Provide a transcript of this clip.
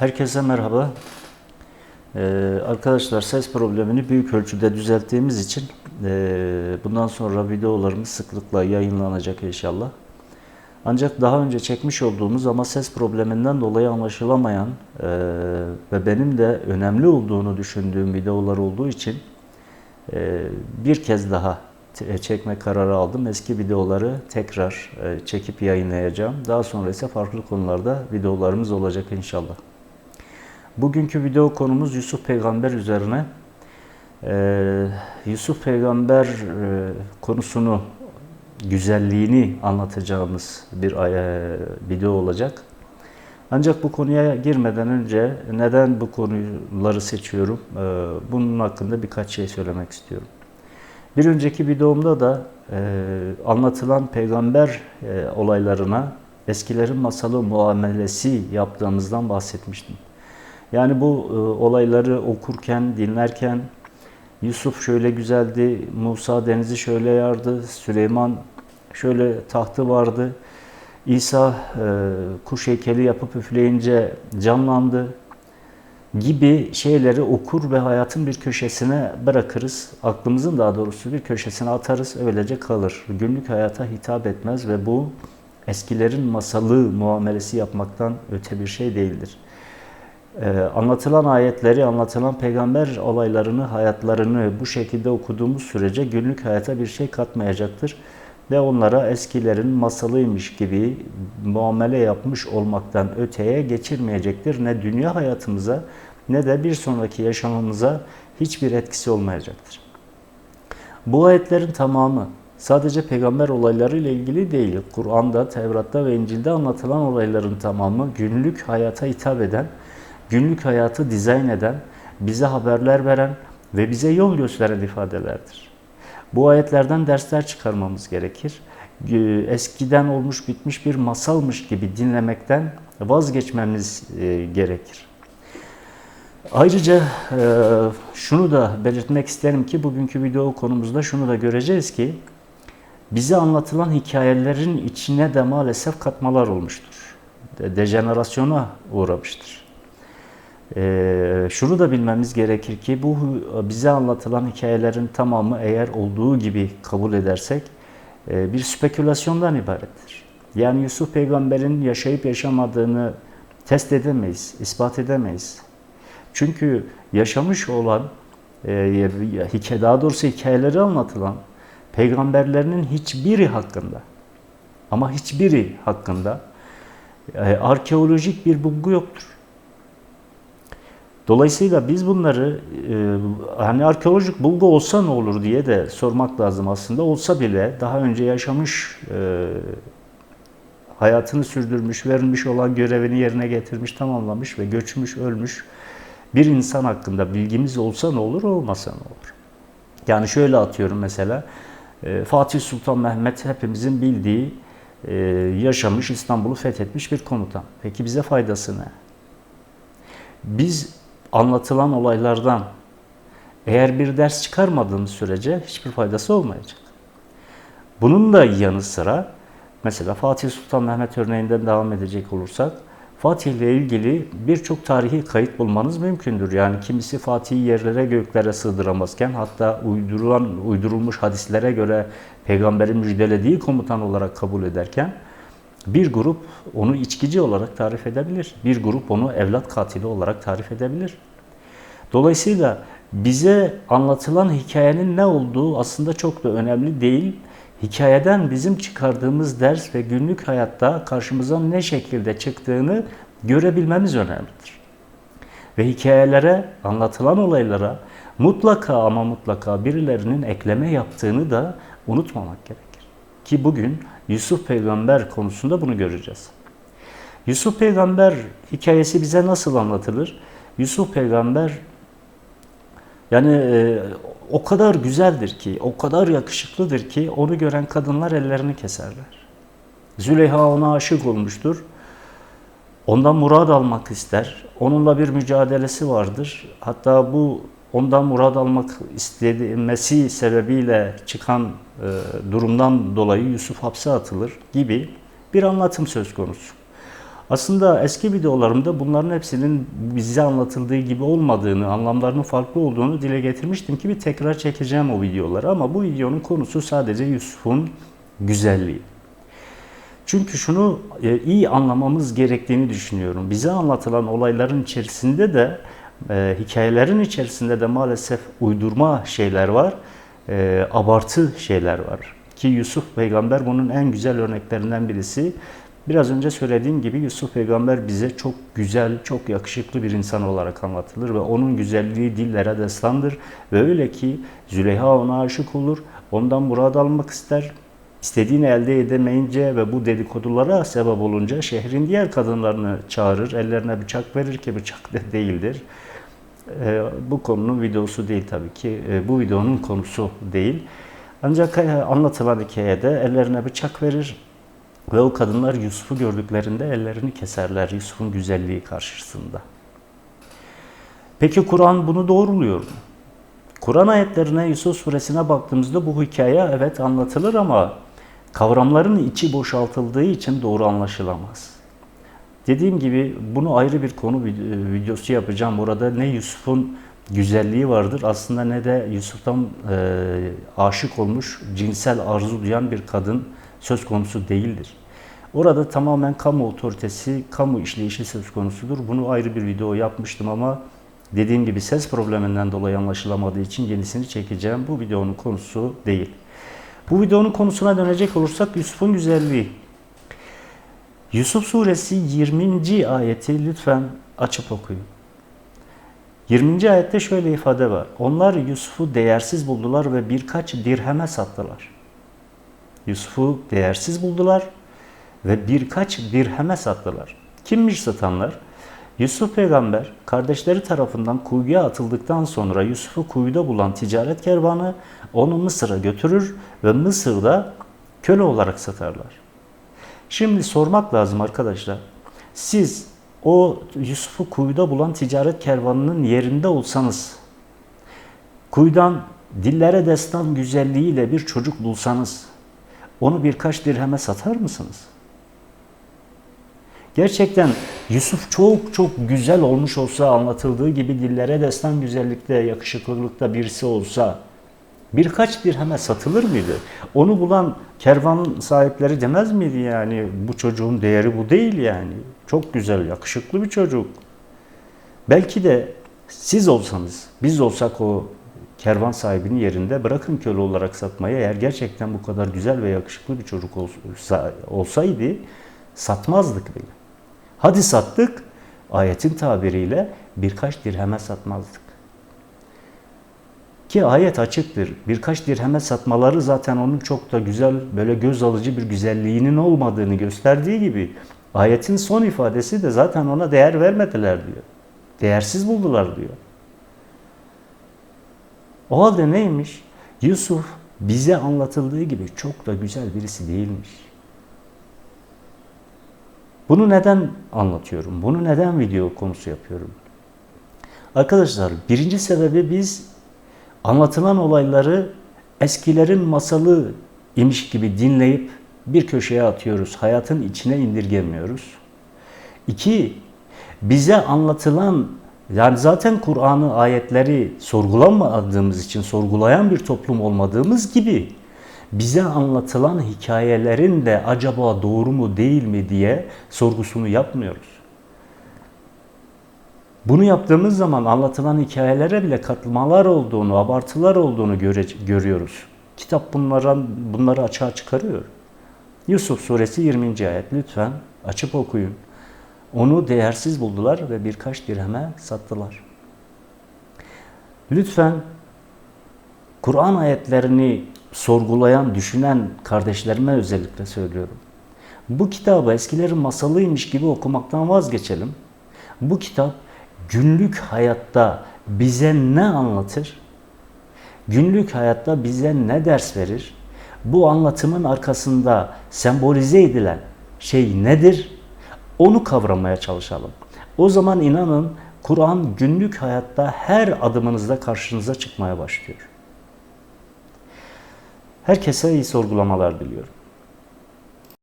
Herkese merhaba. Ee, arkadaşlar ses problemini büyük ölçüde düzelttiğimiz için e, bundan sonra videolarımız sıklıkla yayınlanacak inşallah. Ancak daha önce çekmiş olduğumuz ama ses probleminden dolayı anlaşılamayan e, ve benim de önemli olduğunu düşündüğüm videolar olduğu için e, bir kez daha te- çekme kararı aldım. Eski videoları tekrar e, çekip yayınlayacağım. Daha sonra ise farklı konularda videolarımız olacak inşallah. Bugünkü video konumuz Yusuf Peygamber üzerine. Ee, Yusuf Peygamber e, konusunu, güzelliğini anlatacağımız bir e, video olacak. Ancak bu konuya girmeden önce neden bu konuları seçiyorum? Ee, bunun hakkında birkaç şey söylemek istiyorum. Bir önceki videomda da e, anlatılan peygamber e, olaylarına eskilerin masalı muamelesi yaptığımızdan bahsetmiştim. Yani bu e, olayları okurken, dinlerken Yusuf şöyle güzeldi, Musa denizi şöyle yardı, Süleyman şöyle tahtı vardı, İsa e, kuş heykeli yapıp üfleyince canlandı gibi şeyleri okur ve hayatın bir köşesine bırakırız. Aklımızın daha doğrusu bir köşesine atarız, öylece kalır. Günlük hayata hitap etmez ve bu eskilerin masalı muamelesi yapmaktan öte bir şey değildir. Ee, anlatılan ayetleri, anlatılan peygamber olaylarını, hayatlarını bu şekilde okuduğumuz sürece günlük hayata bir şey katmayacaktır. Ve onlara eskilerin masalıymış gibi muamele yapmış olmaktan öteye geçirmeyecektir. Ne dünya hayatımıza ne de bir sonraki yaşamımıza hiçbir etkisi olmayacaktır. Bu ayetlerin tamamı sadece peygamber olayları ile ilgili değil. Kur'an'da, Tevrat'ta ve İncil'de anlatılan olayların tamamı günlük hayata hitap eden, günlük hayatı dizayn eden, bize haberler veren ve bize yol gösteren ifadelerdir. Bu ayetlerden dersler çıkarmamız gerekir. Ee, Eskiden olmuş bitmiş bir masalmış gibi dinlemekten vazgeçmemiz e, gerekir. Ayrıca e, şunu da belirtmek isterim ki bugünkü video konumuzda şunu da göreceğiz ki bize anlatılan hikayelerin içine de maalesef katmalar olmuştur. De- Dejenerasyona uğramıştır. Ee, şunu da bilmemiz gerekir ki bu bize anlatılan hikayelerin tamamı eğer olduğu gibi kabul edersek e, bir spekülasyondan ibarettir. Yani Yusuf peygamberin yaşayıp yaşamadığını test edemeyiz, ispat edemeyiz. Çünkü yaşamış olan, e, daha doğrusu hikayeleri anlatılan peygamberlerinin hiçbiri hakkında ama hiçbiri hakkında e, arkeolojik bir bulgu yoktur. Dolayısıyla biz bunları e, hani arkeolojik bulgu olsa ne olur diye de sormak lazım aslında. Olsa bile daha önce yaşamış, e, hayatını sürdürmüş, verilmiş olan görevini yerine getirmiş, tamamlamış ve göçmüş, ölmüş bir insan hakkında bilgimiz olsa ne olur, olmasa ne olur? Yani şöyle atıyorum mesela, e, Fatih Sultan Mehmet hepimizin bildiği, e, yaşamış, İstanbul'u fethetmiş bir komutan. Peki bize faydası ne? Biz anlatılan olaylardan eğer bir ders çıkarmadığımız sürece hiçbir faydası olmayacak. Bunun da yanı sıra mesela Fatih Sultan Mehmet örneğinden devam edecek olursak Fatih ile ilgili birçok tarihi kayıt bulmanız mümkündür. Yani kimisi Fatih'i yerlere göklere sığdıramazken hatta uydurulan uydurulmuş hadislere göre peygamberin müjdelediği komutan olarak kabul ederken bir grup onu içkici olarak tarif edebilir. Bir grup onu evlat katili olarak tarif edebilir. Dolayısıyla bize anlatılan hikayenin ne olduğu aslında çok da önemli değil. Hikayeden bizim çıkardığımız ders ve günlük hayatta karşımıza ne şekilde çıktığını görebilmemiz önemlidir. Ve hikayelere, anlatılan olaylara mutlaka ama mutlaka birilerinin ekleme yaptığını da unutmamak gerekir. Ki bugün Yusuf peygamber konusunda bunu göreceğiz. Yusuf peygamber hikayesi bize nasıl anlatılır? Yusuf peygamber yani e, o kadar güzeldir ki, o kadar yakışıklıdır ki onu gören kadınlar ellerini keserler. Züleyha ona aşık olmuştur. Ondan murad almak ister. Onunla bir mücadelesi vardır. Hatta bu ondan murad almak istemesi sebebiyle çıkan e, durumdan dolayı Yusuf hapse atılır gibi bir anlatım söz konusu. Aslında eski videolarımda bunların hepsinin bize anlatıldığı gibi olmadığını, anlamlarının farklı olduğunu dile getirmiştim ki bir tekrar çekeceğim o videoları. Ama bu videonun konusu sadece Yusuf'un güzelliği. Çünkü şunu e, iyi anlamamız gerektiğini düşünüyorum. Bize anlatılan olayların içerisinde de, e, hikayelerin içerisinde de maalesef uydurma şeyler var, e, abartı şeyler var. Ki Yusuf peygamber bunun en güzel örneklerinden birisi. Biraz önce söylediğim gibi Yusuf peygamber bize çok güzel, çok yakışıklı bir insan olarak anlatılır ve onun güzelliği dillere destandır. Ve öyle ki Züleyha ona aşık olur, ondan murad almak ister. İstediğini elde edemeyince ve bu dedikodulara sebep olunca şehrin diğer kadınlarını çağırır, ellerine bıçak verir ki bıçak da değildir. Ee, bu konunun videosu değil tabii ki, ee, bu videonun konusu değil. Ancak e, anlatılan hikayede ellerine bıçak verir, ve o kadınlar Yusuf'u gördüklerinde ellerini keserler Yusuf'un güzelliği karşısında. Peki Kur'an bunu doğruluyor mu? Kur'an ayetlerine Yusuf suresine baktığımızda bu hikaye evet anlatılır ama kavramların içi boşaltıldığı için doğru anlaşılamaz. Dediğim gibi bunu ayrı bir konu videosu yapacağım. Orada ne Yusuf'un güzelliği vardır aslında ne de Yusuf'tan e, aşık olmuş, cinsel arzu duyan bir kadın söz konusu değildir. Orada tamamen kamu otoritesi, kamu işleyişi söz konusudur. Bunu ayrı bir video yapmıştım ama dediğim gibi ses probleminden dolayı anlaşılamadığı için yenisini çekeceğim. Bu videonun konusu değil. Bu videonun konusuna dönecek olursak Yusuf'un güzelliği. Yusuf suresi 20. ayeti lütfen açıp okuyun. 20. ayette şöyle ifade var. Onlar Yusuf'u değersiz buldular ve birkaç dirheme sattılar. Yusuf'u değersiz buldular ve birkaç dirheme sattılar. Kimmiş satanlar? Yusuf peygamber kardeşleri tarafından kuyuya atıldıktan sonra Yusuf'u kuyuda bulan ticaret kervanı onu Mısır'a götürür ve Mısır'da köle olarak satarlar. Şimdi sormak lazım arkadaşlar. Siz o Yusuf'u kuyuda bulan ticaret kervanının yerinde olsanız, kuyudan dillere destan güzelliğiyle bir çocuk bulsanız, onu birkaç dirheme satar mısınız? Gerçekten Yusuf çok çok güzel olmuş olsa anlatıldığı gibi dillere destan güzellikte, yakışıklılıkta birisi olsa birkaç dirheme satılır mıydı? Onu bulan kervan sahipleri demez miydi yani bu çocuğun değeri bu değil yani. Çok güzel, yakışıklı bir çocuk. Belki de siz olsanız, biz olsak o kervan sahibinin yerinde bırakın köle olarak satmayı eğer gerçekten bu kadar güzel ve yakışıklı bir çocuk olsa, olsaydı satmazdık bile. Hadi sattık, ayetin tabiriyle birkaç dirheme satmazdık. Ki ayet açıktır. Birkaç dirheme satmaları zaten onun çok da güzel, böyle göz alıcı bir güzelliğinin olmadığını gösterdiği gibi ayetin son ifadesi de zaten ona değer vermediler diyor. Değersiz buldular diyor. O halde neymiş? Yusuf bize anlatıldığı gibi çok da güzel birisi değilmiş. Bunu neden anlatıyorum? Bunu neden video konusu yapıyorum? Arkadaşlar birinci sebebi biz anlatılan olayları eskilerin masalı imiş gibi dinleyip bir köşeye atıyoruz. Hayatın içine indirgemiyoruz. İki, bize anlatılan yani zaten Kur'an'ı ayetleri sorgulamadığımız için sorgulayan bir toplum olmadığımız gibi bize anlatılan hikayelerin de acaba doğru mu değil mi diye sorgusunu yapmıyoruz. Bunu yaptığımız zaman anlatılan hikayelere bile katılmalar olduğunu, abartılar olduğunu göre, görüyoruz. Kitap bunlara, bunları açığa çıkarıyor. Yusuf suresi 20. ayet lütfen açıp okuyun. Onu değersiz buldular ve birkaç dirheme sattılar. Lütfen Kur'an ayetlerini sorgulayan, düşünen kardeşlerime özellikle söylüyorum. Bu kitabı eskilerin masalıymış gibi okumaktan vazgeçelim. Bu kitap günlük hayatta bize ne anlatır? Günlük hayatta bize ne ders verir? Bu anlatımın arkasında sembolize edilen şey nedir? Onu kavramaya çalışalım. O zaman inanın Kur'an günlük hayatta her adımınızda karşınıza çıkmaya başlıyor. Herkese iyi sorgulamalar diliyorum.